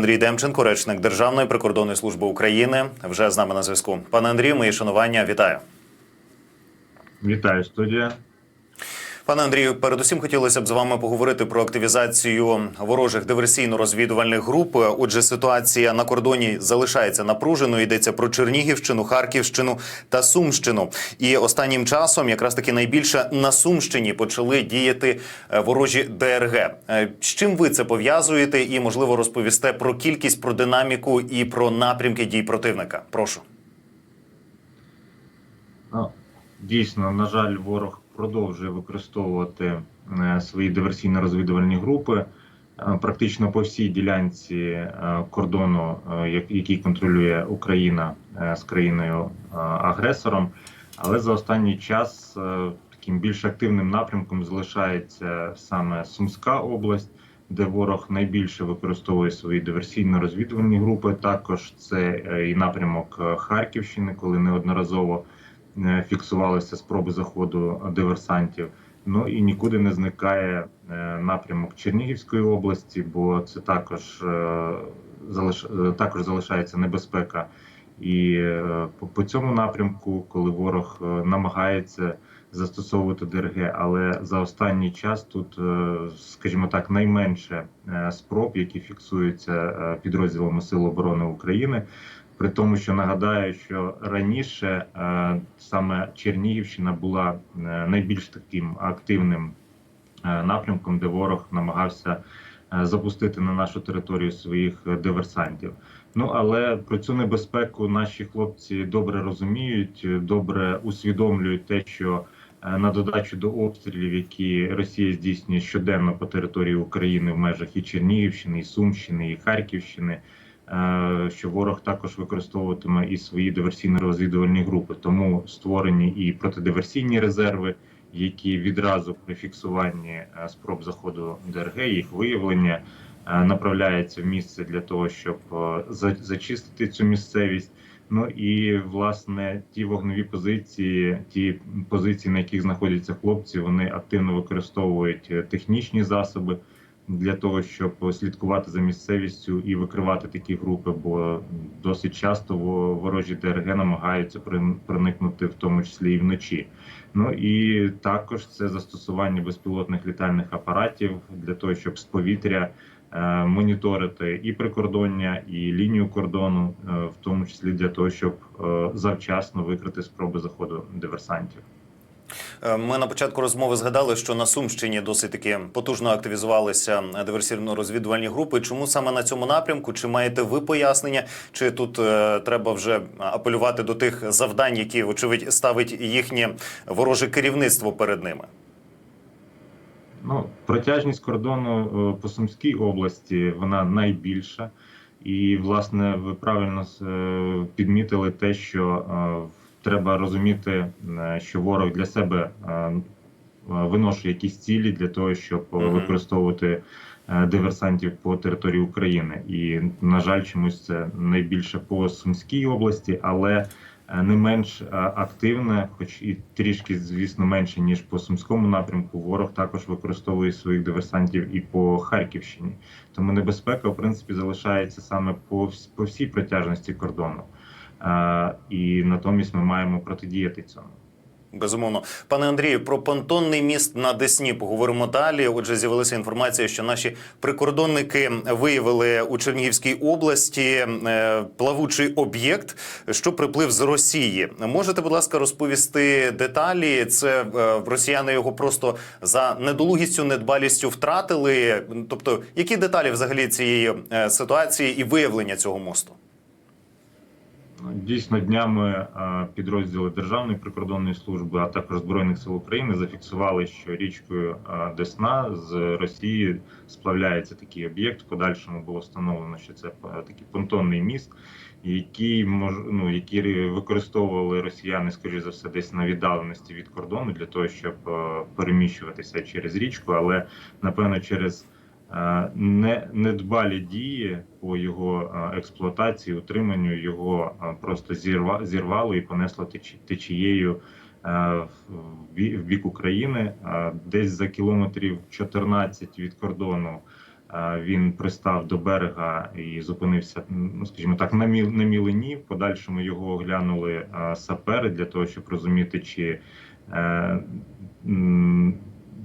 Андрій Демченко, речник Державної прикордонної служби України, вже з нами на зв'язку. Пане Андрію, мої шанування, вітаю. Вітаю студія. Пане Андрію, передусім хотілося б з вами поговорити про активізацію ворожих диверсійно-розвідувальних груп. Отже, ситуація на кордоні залишається напруженою. Йдеться про Чернігівщину, Харківщину та Сумщину. І останнім часом, якраз таки найбільше на Сумщині почали діяти е, ворожі ДРГ. Е, З чим ви це пов'язуєте? І можливо розповісте про кількість, про динаміку і про напрямки дій противника. Прошу. Дійсно, на жаль, ворог продовжує використовувати е, свої диверсійно-розвідувальні групи е, практично по всій ділянці е, кордону, який контролює Україна з країною е, агресором. Але за останній час таким більш активним напрямком залишається саме Сумська область. Де ворог найбільше використовує свої диверсійно-розвідувальні групи, також це і напрямок Харківщини, коли неодноразово фіксувалися спроби заходу диверсантів. Ну і нікуди не зникає е, напрямок Чернігівської області, бо це також е, е, також залишається небезпека. І е, по, цьому напрямку, коли ворог е, намагається застосовувати ДРГ, але за останній час тут, е, скажімо так, найменше е, спроб, які фіксуються е, підрозділами Сил оборони України. При тому, що нагадаю, що раніше е, саме Чернігівщина була е, найбільш таким активним е, напрямком, де ворог намагався запустити на нашу територію своїх диверсантів. Ну але про цю небезпеку наші хлопці добре розуміють, добре усвідомлюють те, що на додачу до обстрілів, які Росія здійснює щоденно по території України в межах і Чернігівщини, і Сумщини, і Харківщини. Е, Що ворог також використовуватиме і свої диверсійно-розвідувальні групи, тому створені і протидиверсійні резерви, які відразу при фіксуванні е, спроб заходу ДРГ, їх виявлення е, направляється в місце для того, щоб зачистити цю місцевість. Ну і власне ті вогневі позиції, ті позиції, на яких знаходяться хлопці, вони активно використовують технічні засоби для того, щоб слідкувати за місцевістю і викривати такі групи, бо досить часто во- ворожі ДРГ намагаються проникнути, в тому числі і вночі. Ну і також це застосування безпілотних літальних апаратів для того, щоб з повітря е, моніторити і прикордоння, і лінію кордону, е, в тому числі для того, щоб е, завчасно викрити спроби заходу диверсантів. Е, Ми на початку розмови згадали, що на Сумщині досить таки потужно активізувалися диверсійно-розвідувальні групи. Чому саме на цьому напрямку? Чи маєте ви пояснення? Чи тут е, треба вже апелювати до тих завдань, які вочевидь ставить їхнє вороже керівництво перед ними? Ну, протяжність кордону е, по Сумській області вона найбільша, і власне ви правильно е, підмітили те, що е, треба розуміти, е, що ворог для себе е, виношує якісь цілі для того, щоб е, використовувати е, диверсантів по території України. І на жаль, чомусь це найбільше по Сумській області, але е, не менш е, активне, хоч і трішки, звісно, менше ніж по сумському напрямку. Ворог також використовує своїх диверсантів і по Харківщині. Тому небезпека, в принципі, залишається саме по, по всій протяжності кордону. І натомість ми маємо протидіяти цьому. Безумовно, пане Андрію, про понтонний міст на Десні поговоримо далі. Отже, з'явилася інформація, що наші прикордонники виявили у Чернігівській області е, плавучий об'єкт, що приплив з Росії. Можете, будь ласка, розповісти деталі? Це е, росіяни його просто за недолугістю, недбалістю втратили. Тобто, які деталі взагалі цієї е, ситуації і виявлення цього мосту? Дійсно, днями е, підрозділи Державної прикордонної служби, а також Збройних сил України зафіксували, що річкою е, Десна з Росії сплавляється такий об'єкт. В подальшому було встановлено, що це е, такий понтонний міст, який ну, який використовували росіяни, скоріш за все, десь на віддаленості від кордону для того, щоб переміщуватися через річку, але напевно через не недбалі дії по його е, експлуатації, утриманню його е, просто зірва, зірвало і понесло течією е, в бік України. Е, Десь за кілометрів 14 від кордону е, він пристав до берега і зупинився, ну скажімо так, на міл на мілині. В подальшому його оглянули е, сапери для того, щоб розуміти, чи е,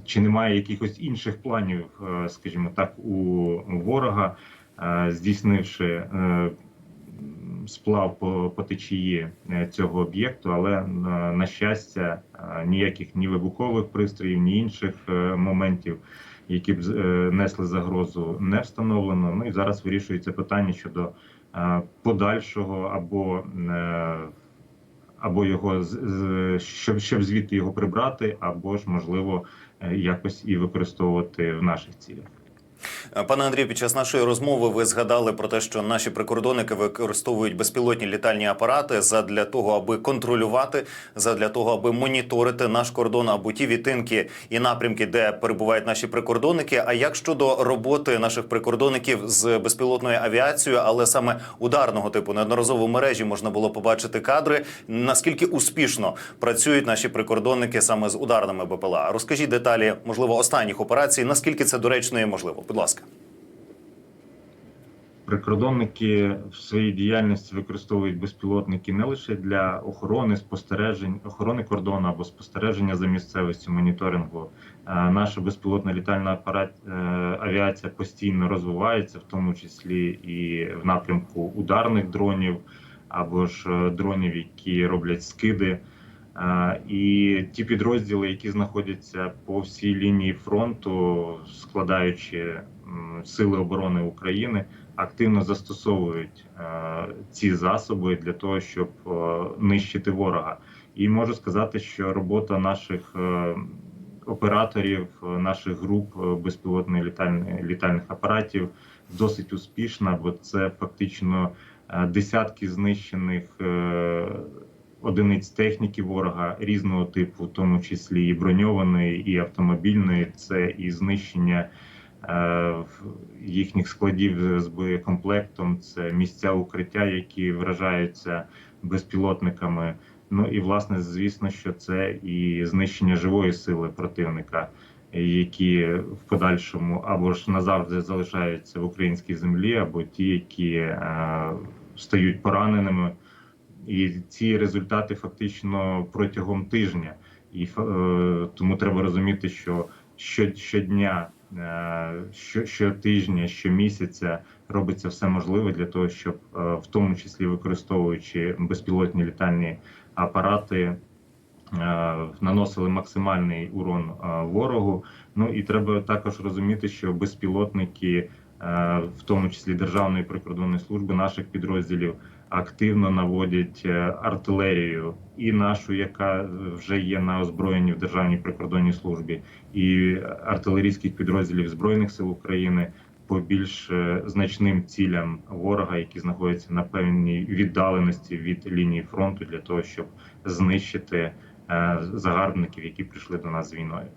чи немає якихось інших планів, е, скажімо так, у ворога, е, здійснивши е, сплав по, по течії цього об'єкту, але на щастя, ніяких ні вибухових пристроїв, ні інших моментів, які б несли загрозу, не встановлено. Ну і зараз вирішується питання щодо подальшого або або його щоб, щоб звідти його прибрати, або ж можливо е, якось і використовувати в наших цілях. Е, Пане Андрію, під час нашої розмови ви згадали про те, що наші прикордонники використовують безпілотні літальні апарати задля того, аби контролювати, задля того, аби моніторити наш кордон або ті відтинки і напрямки, де перебувають наші прикордонники. А як щодо роботи наших прикордонників з безпілотною авіацією, але саме ударного типу, неодноразово в мережі можна було побачити кадри. Наскільки успішно працюють наші прикордонники саме з ударними БПЛА? Розкажіть деталі, можливо, останніх операцій. Наскільки це доречно і можливо? Будь ласка. Прикордонники в своїй діяльності використовують безпілотники не лише для охорони, спостережень, охорони кордону або спостереження за місцевістю, моніторингу. Е, Наша безпілотна літальна апарат е, авіація постійно розвивається, в тому числі і в напрямку ударних дронів або ж е, дронів, які роблять скиди. І ті підрозділи, які знаходяться по всій лінії фронту, складаючи сили оборони України, активно застосовують е, ці засоби для того, щоб е, нищити ворога. І можу сказати, що робота наших е, операторів, наших груп безпілотних літальних, літальних апаратів досить успішна, бо це фактично десятки знищених. Одиниць техніки ворога різного типу, в тому числі і броньованої, і автомобільної, це і знищення їхніх складів з боєкомплектом, це місця укриття, які вражаються безпілотниками. Ну і власне, звісно, що це і знищення живої сили противника, які в подальшому або ж назавжди залишаються в українській землі, або ті, які е, стають пораненими. І ці результати фактично протягом тижня. І е, тому треба розуміти, що що щодня, е, що, щотижня, щомісяця робиться все можливе для того, щоб е, в тому числі використовуючи безпілотні літальні апарати. е, Наносили максимальний урон е, ворогу. Ну і треба також розуміти, що безпілотники, е, в тому числі Державної прикордонної служби наших підрозділів, активно наводять е, артилерію і нашу, яка вже є на озброєнні в Державній прикордонній службі, і артилерійських підрозділів Збройних сил України по більш е, значним цілям ворога, які знаходяться на певній віддаленості від лінії фронту, для того, щоб знищити е, загарбників, які прийшли до нас з війною.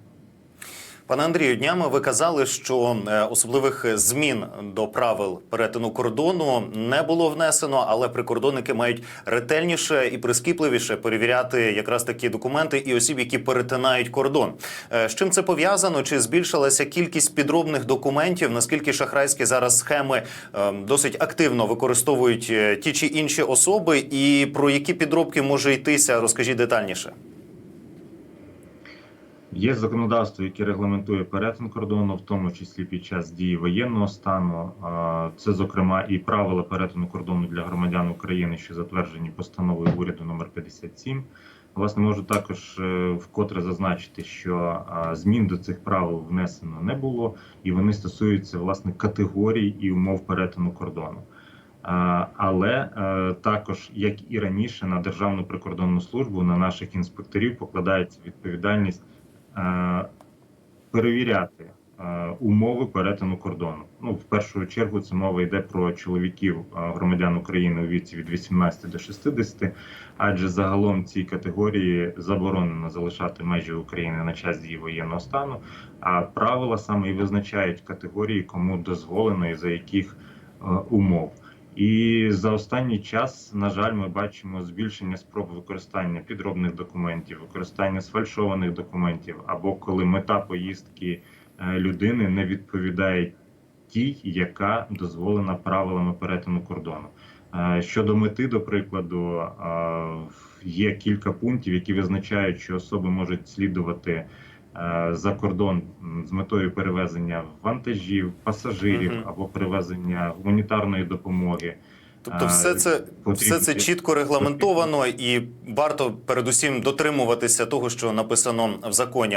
Пане Андрію, днями ви казали, що е, особливих змін до правил перетину кордону не було внесено, але прикордонники мають ретельніше і прискіпливіше перевіряти якраз такі документи і осіб, які перетинають кордон. Е, З чим це пов'язано? Чи збільшилася кількість підробних документів? Наскільки шахрайські зараз схеми е, досить активно використовують ті чи інші особи? І про які підробки може йтися? Розкажіть детальніше. Є законодавство, яке регламентує перетин кордону, в тому числі під час дії воєнного стану. Це, зокрема, і правила перетину кордону для громадян України, що затверджені постановою уряду номер 57. Власне, можу також е, вкотре зазначити, що змін до цих правил внесено не було, і вони стосуються власне категорій і умов перетину кордону. Але е, також, як і раніше, на Державну прикордонну службу на наших інспекторів покладається відповідальність перевіряти е, умови перетину кордону. Ну, в першу чергу, це мова йде про чоловіків е, громадян України у віці від 18 до 60, адже загалом цій категорії заборонено залишати межі України на час дії воєнного стану. А правила саме і визначають категорії, кому дозволено і за яких е, умов. І за останній час, на жаль, ми бачимо збільшення спроб використання підробних документів, використання сфальшованих документів, або коли мета поїздки е, людини не відповідає тій, яка дозволена правилами перетину кордону. Е, Щодо мети, до прикладу, е, є кілька пунктів, які визначають, що особи можуть слідувати за кордон з метою перевезення вантажів, пасажирів угу. або перевезення гуманітарної допомоги. Тобто, все це потрібно- все це чітко регламентовано, і варто передусім дотримуватися того, що написано в законі.